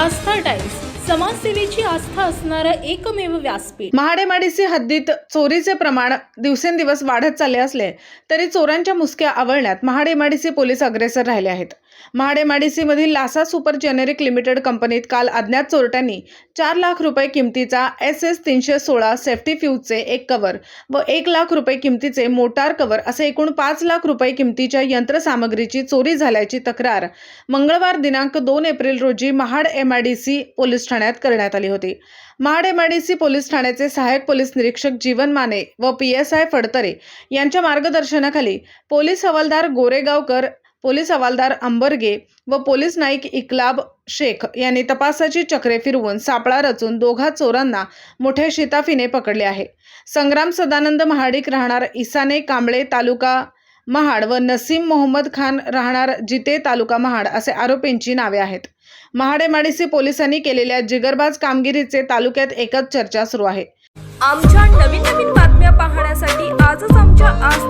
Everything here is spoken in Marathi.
आस्था टाइम्स. समाजसेवेची आस्था असणारं एकमेव व्यासपीठ. महाडेमाडीसी हद्दीत चोरीचे प्रमाण दिवसेंदिवस वाढत चालले असले तरी चोरांच्या मुसक्या आवळण्यात महाडेमाडीसी पोलीस अग्रेसर राहिले आहेत. महाडेमाडीसीमधील लासा सुपर जेनेरिक लिमिटेड कंपनीत काल अज्ञात चोरट्यांनी चार लाख रुपये किमतीचा एस एस तीनशे सोळा सेफ्टी फ्यूजचे एक कवर व एक लाख रुपये किमतीचे मोटार कव्हर असे एकूण पाच लाख रुपये किमतीच्या यंत्रसामग्रीची चोरी झाल्याची तक्रार मंगळवार दिनांक दोन एप्रिल रोजी Mahad M I D C police ठाण्यात करण्यात आली होती. Mahad M I D C police ठाण्याचे सहाय्यक पोलीस निरीक्षक जीवन माने व पी एस आय फडतरे यांच्या मार्गदर्शनाखाली पोलीस हवालदार गोरेगावकर पोलीस हवालदार अंबरगे व पोलीस नाईक इकलाब शेख यांनी तपासाची चक्रे फिरवून सापळा रचून दोघा चोरांना मोठ्या शिताफीने पकडले आहे. संग्राम सदानंद महाडिक राहणार इसाने कांबळे तालुका महाड व नसीम मोहम्मद खान राहणार जिते तालुका महाड असे आरोपींची नावे आहेत. महाडेमाडीसी पोलिसांनी केलेल्या जिगरबाज कामगिरीचे तालुक्यात एकच चर्चा सुरू आहे. आमच्या नवीन नवीन बातम्या पाहण्यासाठी आजच आमच्या आज